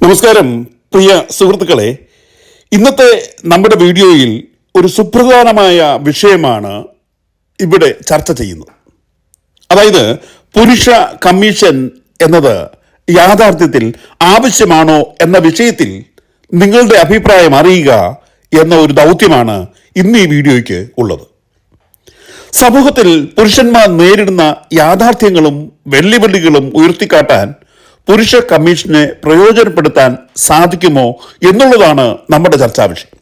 നമസ്കാരം പ്രിയ സുഹൃത്തുക്കളെ. ഇന്നത്തെ നമ്മുടെ വീഡിയോയിൽ ഒരു സുപ്രധാനമായ വിഷയമാണ് ഇവിടെ ചർച്ച ചെയ്യുന്നത്. അതായത് പുരുഷ കമ്മീഷൻ എന്നത് യാഥാർത്ഥ്യത്തിൽ ആവശ്യമാണോ എന്ന വിഷയത്തിൽ നിങ്ങളുടെ അഭിപ്രായം അറിയുക എന്ന ഒരു ദൗത്യമാണ് ഇന്ന് ഈ വീഡിയോയ്ക്ക് ഉള്ളത്. സമൂഹത്തിൽ പുരുഷന്മാർ നേരിടുന്ന യാഥാർത്ഥ്യങ്ങളും വെല്ലുവിളികളും ഉയർത്തിക്കാട്ടാൻ പുരുഷ കമ്മീഷനെ പ്രയോജനപ്പെടുത്താൻ സാധിക്കുമോ എന്നുള്ളതാണ് നമ്മുടെ ചർച്ചാ വിഷയം.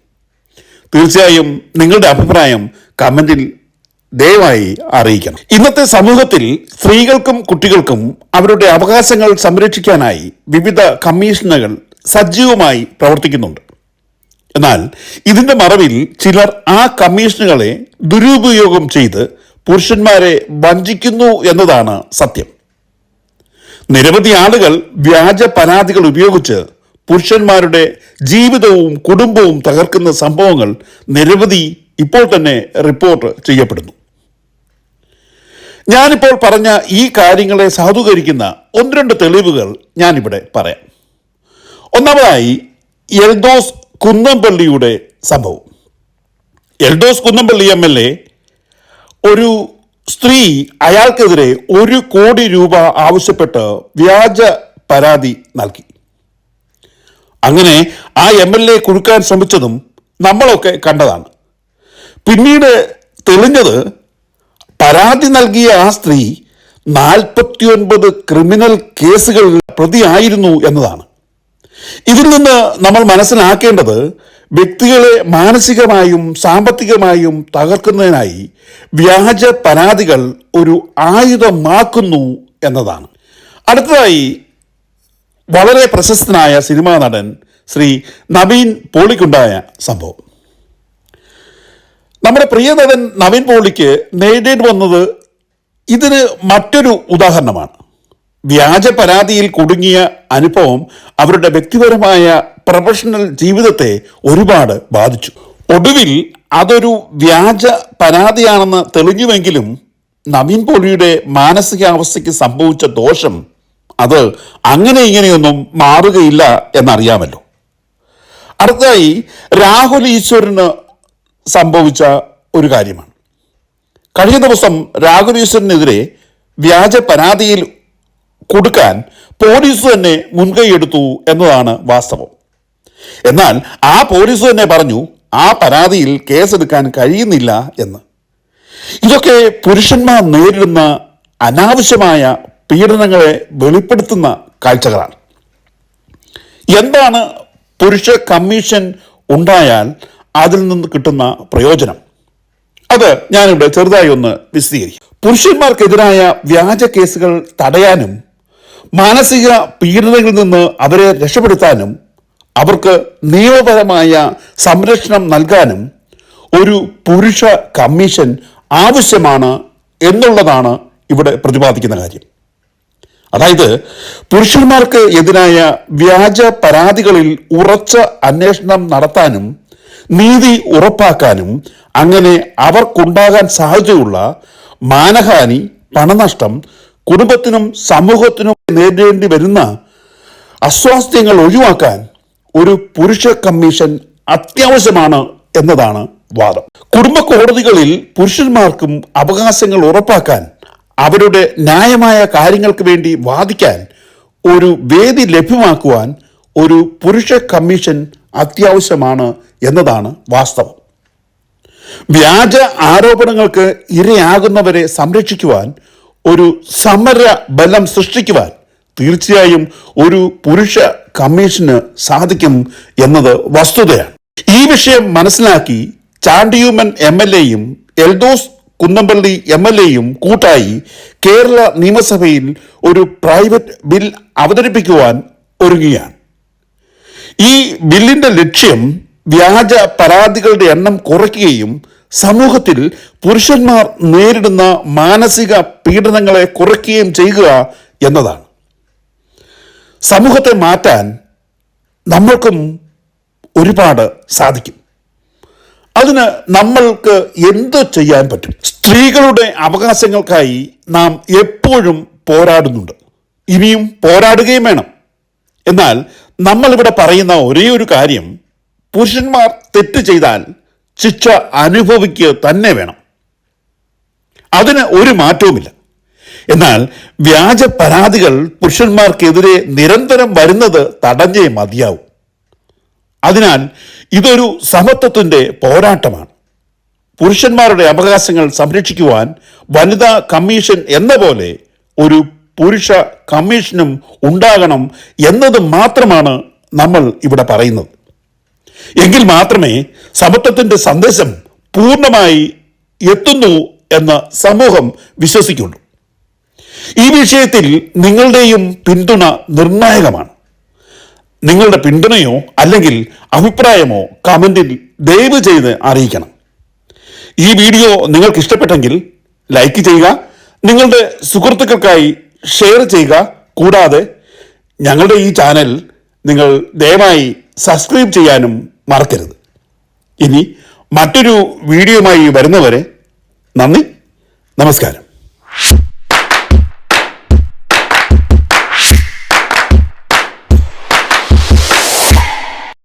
തീർച്ചയായും നിങ്ങളുടെ അഭിപ്രായം കമന്റിൽ ദയവായി അറിയിക്കണം. ഇന്നത്തെ സമൂഹത്തിൽ സ്ത്രീകൾക്കും കുട്ടികൾക്കും അവരുടെ അവകാശങ്ങൾ സംരക്ഷിക്കാനായി വിവിധ കമ്മീഷനുകൾ സജീവമായി പ്രവർത്തിക്കുന്നുണ്ട്. എന്നാൽ ഇതിന്റെ മറവിൽ ചിലർ ആ കമ്മീഷനുകളെ ദുരുപയോഗം ചെയ്ത് പുരുഷന്മാരെ വഞ്ചിക്കുന്നു എന്നതാണ് സത്യം. നിരവധി ആളുകൾ വ്യാജ പരാതികൾ ഉപയോഗിച്ച് പുരുഷന്മാരുടെ ജീവിതവും കുടുംബവും തകർക്കുന്ന സംഭവങ്ങൾ നിരവധി ഇപ്പോൾ തന്നെ റിപ്പോർട്ട് ചെയ്യപ്പെടുന്നു. ഞാനിപ്പോൾ പറഞ്ഞ ഈ കാര്യങ്ങളെ സാധൂകരിക്കുന്ന ഒന്ന് രണ്ട് തെളിവുകൾ ഞാനിവിടെ പറയാം. ഒന്നാമതായി എൽഡോസ് കുന്നംപള്ളിയുടെ സംഭവം. Eldhose Kunnappilly M L A ഒരു സ്ത്രീ അയാൾക്കെതിരെ ഒരു കോടി രൂപ ആവശ്യപ്പെട്ട് വ്യാജ പരാതി നൽകി. അങ്ങനെ ആ എം എൽ എ കുഴുക്കാൻ ശ്രമിച്ചതും നമ്മളൊക്കെ കണ്ടതാണ്. പിന്നീട് തെളിഞ്ഞത് പരാതി നൽകിയ ആ സ്ത്രീ നാൽപ്പത്തിയൊൻപത് ക്രിമിനൽ കേസുകളിൽ പ്രതിയായിരുന്നു എന്നതാണ്. ഇതിൽ നിന്ന് നമ്മൾ മനസ്സിലാക്കേണ്ടത് വ്യക്തികളെ മാനസികമായും സാമ്പത്തികമായും തകർക്കുന്നതിനായി വ്യാജ പരാതികൾ ഒരു ആയുധമാക്കുന്നു എന്നതാണ്. അടുത്തതായി വളരെ പ്രശസ്തനായ സിനിമാ നടൻ ശ്രീ നവീൻ പോളിക്കുണ്ടായ സംഭവം. നമ്മുടെ പ്രിയ നടൻ നവീൻ പോളിക്ക് നേരിടേണ്ടി വന്നത് ഇതിന് മറ്റൊരു ഉദാഹരണമാണ്. വ്യാജ പരാതിയിൽ കുടുങ്ങിയ അനുഭവം അവരുടെ വ്യക്തിപരമായ പ്രൊഫഷണൽ ജീവിതത്തെ ഒരുപാട് ബാധിച്ചു. ഒടുവിൽ അതൊരു വ്യാജ പരാതിയാണെന്ന് തെളിഞ്ഞുവെങ്കിലും നവീൻ പോളിയുടെ മാനസികാവസ്ഥയ്ക്ക് സംഭവിച്ച ദോഷം അത് അങ്ങനെ ഇങ്ങനെയൊന്നും മാറുകയില്ല എന്നറിയാമല്ലോ. അടുത്തതായി രാഹുൽ ഈശ്വരന് സംഭവിച്ച ഒരു കാര്യമാണ്. കഴിഞ്ഞ ദിവസം രാഹുൽ ഈശ്വരനെതിരെ വ്യാജ പരാതിയിൽ കൊടുക്കാൻ പോലീസ് തന്നെ മുൻകൈയെടുത്തു എന്നതാണ് വാസ്തവം. എന്നാൽ ആ പോലീസ് തന്നെ പറഞ്ഞു ആ പരാതിയിൽ കേസെടുക്കാൻ കഴിയുന്നില്ല എന്ന്. ഇതൊക്കെ പുരുഷന്മാർ നേരിടുന്ന അനാവശ്യമായ പീഡനങ്ങളെ വെളിപ്പെടുത്തുന്ന കാഴ്ചകളാണ്. എന്താണ് പുരുഷ കമ്മീഷൻ ഉണ്ടായാൽ അതിൽ നിന്ന് കിട്ടുന്ന പ്രയോജനം? അത് ഞാനിവിടെ ചെറുതായി ഒന്ന് വിശദീകരിക്കും. പുരുഷന്മാർക്കെതിരായ വ്യാജ കേസുകൾ തടയാനും മാനസിക പീഡനങ്ങളിൽ നിന്ന് അവരെ രക്ഷപ്പെടുത്താനും അവർക്ക് നിയമപരമായ സംരക്ഷണം നൽകാനും ഒരു പുരുഷ കമ്മീഷൻ ആവശ്യമാണ് എന്നുള്ളതാണ് ഇവിടെ പ്രതിപാദിക്കുന്ന കാര്യം. അതായത് പുരുഷന്മാർക്ക് എതിരായ വ്യാജ പരാതികളിൽ ഉറച്ച അന്വേഷണം നടത്താനും നീതി ഉറപ്പാക്കാനും അങ്ങനെ അവർക്കുണ്ടാകാൻ സാധ്യതയുള്ള മാനഹാനി പണനഷ്ടം കുടുംബത്തിനും സമൂഹത്തിനും നേരിടേണ്ടി വരുന്ന അസ്വാസ്ഥ്യങ്ങൾ ഒഴിവാക്കാൻ ഒരു പുരുഷ കമ്മീഷൻ അത്യാവശ്യമാണ് എന്നതാണ് വാദം. കുടുംബ കോടതികളിൽ പുരുഷന്മാർക്കും അവകാശങ്ങൾ ഉറപ്പാക്കാൻ അവരുടെ ന്യായമായ കാര്യങ്ങൾക്ക് വേണ്ടി വാദിക്കാൻ ഒരു വേദി ലഭ്യമാക്കുവാൻ ഒരു പുരുഷ കമ്മീഷൻ അത്യാവശ്യമാണ് എന്നതാണ് വാസ്തവം. വ്യാജ ആരോപണങ്ങൾക്ക് ഇരയാകുന്നവരെ സംരക്ഷിക്കുവാൻ ഒരു സമര ബലം സൃഷ്ടിക്കുവാൻ തീർച്ചയായും ഒരു പുരുഷ കമ്മീഷന് സാധിക്കും എന്നത് വസ്തുതയാണ്. ഈ വിഷയം മനസ്സിലാക്കി ചാണ്ടിയൂമൻ എം എൽ എയും എൽദോസ് കുന്നമ്പള്ളി എം എൽ എയും കൂട്ടായി കേരള നിയമസഭയിൽ ഒരു പ്രൈവറ്റ് ബിൽ അവതരിപ്പിക്കുവാൻ ഒരുങ്ങുകയാണ്. ഈ ബില്ലിന്റെ ലക്ഷ്യം വ്യാജ പരാതികളുടെ എണ്ണം കുറയ്ക്കുകയും സമൂഹത്തിൽ പുരുഷന്മാർ നേരിടുന്ന മാനസിക പീഡനങ്ങളെ കുറയ്ക്കുകയും ചെയ്യുക എന്നതാണ്. സമൂഹത്തെ മാറ്റാൻ നമ്മൾക്കും ഒരുപാട് സാധിക്കും. അതിന് നമ്മൾക്ക് എന്ത് ചെയ്യാൻ പറ്റും? സ്ത്രീകളുടെ അവകാശങ്ങൾക്കായി നാം എപ്പോഴും പോരാടുന്നുണ്ട്. ഇനിയും പോരാടുകയും വേണം. എന്നാൽ നമ്മളിവിടെ പറയുന്ന ഒരേ ഒരു കാര്യം പുരുഷന്മാർ തെറ്റ് ചെയ്താൽ ശിക്ഷ അനുഭവിക്കുക തന്നെ വേണം. അതിന് ഒരു മാറ്റവുമില്ല. എന്നാൽ വ്യാജ പരാതികൾ പുരുഷന്മാർക്കെതിരെ നിരന്തരം വരുന്നത് തടഞ്ഞേ മതിയാവും. അതിനാൽ ഇതൊരു സമത്വത്തിന്റെ പോരാട്ടമാണ്. പുരുഷന്മാരുടെ അവകാശങ്ങൾ സംരക്ഷിക്കുവാൻ വനിതാ കമ്മീഷൻ എന്ന പോലെ ഒരു പുരുഷ കമ്മീഷനും ഉണ്ടാകണം എന്നത് മാത്രമാണ് നമ്മൾ ഇവിടെ പറയുന്നത്. എങ്കിൽ മാത്രമേ സമത്വത്തിന്റെ സന്ദേശം പൂർണമായി എത്തുന്നു എന്ന് സമൂഹം വിശ്വസിക്കുള്ളൂ. ഈ വിഷയത്തിൽ നിങ്ങളുടെയും പിന്തുണ നിർണായകമാണ്. നിങ്ങളുടെ പിന്തുണയോ അല്ലെങ്കിൽ അഭിപ്രായമോ കമന്റിൽ ദയവ് ചെയ്ത് അറിയിക്കണം. ഈ വീഡിയോ നിങ്ങൾക്ക് ഇഷ്ടപ്പെട്ടെങ്കിൽ ലൈക്ക് ചെയ്യുക നിങ്ങളുടെ സുഹൃത്തുക്കൾക്കായി ഷെയർ ചെയ്യുക. കൂടാതെ ഞങ്ങളുടെ ഈ ചാനൽ നിങ്ങൾ ദയവായി സബ്സ്ക്രൈബ് ചെയ്യാനും മറക്കരുത്. ഇനി മറ്റൊരു വീഡിയോയുമായി വരുന്നവരെ നന്ദി. നമസ്കാരം.